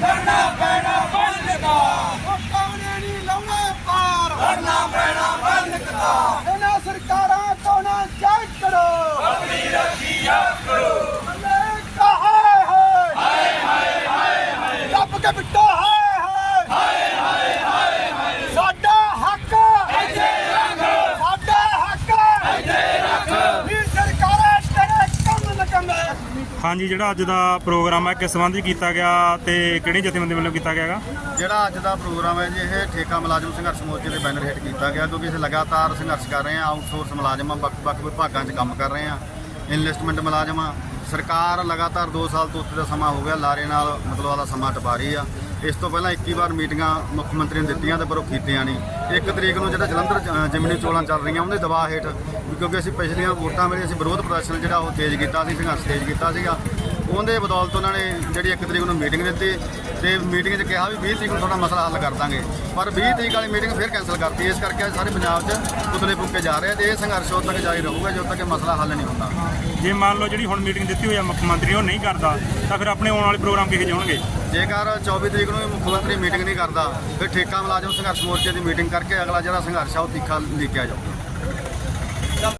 ਕਰਨਾ ਪੈਣਾ ਬੰਦ ਕਰਾ ਲੋਕਾਂ ਨੇ ਨਹੀਂ ਲਾਉਣਾ ਪਾਰ। ਕਰਨਾ ਪੈਣਾ ਬੰਦ ਕਰਾ ਇਹਨਾਂ ਸਰਕਾਰਾਂ ਤੋਂ ਨਾ ਜਾਗ ਕਰੋ। ਆਪਣੀ ਰੱਖੀ ਆਪ ਕਰੋ। ਹਾਏ ਹਾਏ। ਹਾਏ ਹਾਏ ਰੱਬ ਕੇ ਬਿੱਟਾ। ਹਾਂਜੀ, ਜਿਹੜਾ ਅੱਜ ਦਾ ਪ੍ਰੋਗਰਾਮ ਹੈ, ਕਿਸ ਸੰਬੰਧੀ ਕੀਤਾ ਗਿਆ ਤੇ ਕਿਹੜੀ ਜਥੇਬੰਦੀ ਵੱਲੋਂ ਕੀਤਾ ਗਿਆ ਹੈਗਾ ਜਿਹੜਾ ਅੱਜ ਦਾ ਪ੍ਰੋਗਰਾਮ ਹੈ ਜੀ, ਇਹ ਠੇਕਾ ਮੁਲਾਜ਼ਮ ਸੰਘਰਸ਼ ਮੋਰਚੇ ਦੇ ਬੈਨਰ ਹੇਠ ਕੀਤਾ ਗਿਆ, ਕਿਉਂਕਿ ਅਸੀਂ ਲਗਾਤਾਰ ਸੰਘਰਸ਼ ਕਰ ਰਹੇ ਹਾਂ ਆਊਟਸੋਰਸ ਮੁਲਾਜ਼ਮਾਂ ਵੱਖ-ਵੱਖ ਵਿਭਾਗਾਂ 'ਚ ਕੰਮ ਕਰ ਰਹੇ ਹਾਂ ਇਨਵੈਸਟਮੈਂਟ ਮੁਲਾਜ਼ਮ ਆ। ਸਰਕਾਰ ਲਗਾਤਾਰ 2 ਸਾਲ ਤੋਂ ਉੱਤੇ ਦਾ ਸਮਾਂ ਹੋ ਗਿਆ, ਲਾਰੇ ਨਾਲ ਮਤਲਬ ਆਦਾ ਸਮਾਂ ਟਪਾ ਰਹੀ ਆ ਇਸ ਤੋਂ ਪਹਿਲਾਂ 21 ਵਾਰ ਮੀਟਿੰਗਾਂ ਮੁੱਖ ਮੰਤਰੀ ਨੇ ਦਿੱਤੀਆਂ ਤੇ ਪਰ ਉਹ ਕੀਤੀਆਂ ਨਹੀਂ। ਇੱਕ ਤਰੀਕ ਨੂੰ ਜਿਹੜਾ ਜਲੰਧਰ ਜਿਮਨੀ ਚੋਣਾਂ ਚੱਲ ਰਹੀਆਂ, ਉਹਦੇ ਦਬਾਅ ਹੇਠ, ਕਿਉਂਕਿ ਅਸੀਂ ਪਿਛਲੀਆਂ ਵੋਟਾਂ ਵੇਲੇ ਅਸੀਂ ਵਿਰੋਧ ਪ੍ਰਦਰਸ਼ਨ ਜਿਹੜਾ ਉਹ ਤੇਜ਼ ਕੀਤਾ ਸੀ, ਸੰਘਰਸ਼ ਤੇਜ਼ ਕੀਤਾ ਸੀਗਾ। ਉਹਦੇ ਬਦੌਲਤ ਉਹਨਾਂ ਨੇ ਜਿਹੜੀ ਇੱਕ ਤਰੀਕ ਨੂੰ ਮੀਟਿੰਗ ਦਿੱਤੀ ਤੇ ਮੀਟਿੰਗ 'ਚ ਕਿਹਾ ਵੀ 20 ਤਰੀਕ ਨੂੰ ਤੁਹਾਡਾ ਮਸਲਾ ਹੱਲ ਕਰ ਦਾਂਗੇ। ਪਰ 20 ਤਰੀਕ ਵਾਲੀ ਮੀਟਿੰਗ ਫਿਰ ਕੈਨਸਲ ਕਰਤੀ। ਇਸ ਕਰਕੇ ਅੱਜ ਸਾਰੇ ਪੰਜਾਬ 'ਚ ਪੁਤਲੇ ਫੂਕੇ ਜਾ ਰਹੇ ਆ ਤੇ ਇਹ ਸੰਘਰਸ਼ ਉਦੋਂ ਤੱਕ ਜਾਰੀ ਰਹੂਗਾ ਜਦੋਂ ਤੱਕ ਇਹ ਮਸਲਾ ਹੱਲ ਨਹੀਂ ਹੁੰਦਾ। ਜੇ ਮੰਨ ਲਓ ਜਿਹੜੀ ਹੁਣ ਮੀਟਿੰਗ ਦਿੱਤੀ ਹੋਈ ਹੈ ਮੁੱਖ ਮੰਤਰੀ ਉਹ ਨਹੀਂ ਕਰਦਾ ਤਾਂ ਫਿਰ ਆਪਣੇ ਆਉਣ ਵਾਲੇ ਪ੍ਰੋਗਰਾਮ ਕਿਹੋ ਜਿਹੇ ਹੋਣਗੇ? ਜੇਕਰ 24 ਤਰੀਕ ਨੂੰ ਮੁੱਖ ਮੰਤਰੀ ਮੀਟਿੰਗ ਨਹੀਂ ਕਰਦਾ ਫਿਰ ਠੇਕਾ ਮੁਲਾਜ਼ਮ ਸੰਘਰਸ਼ ਮੋਰਚੇ ਦੀ ਮੀਟਿੰਗ ਕਰਕੇ ਅਗਲਾ ਜਿਹੜਾ ਸੰਘਰਸ਼ ਆ ਉਹ ਤਿੱਖਾ ਲਿਖਿਆ ਜਾਊ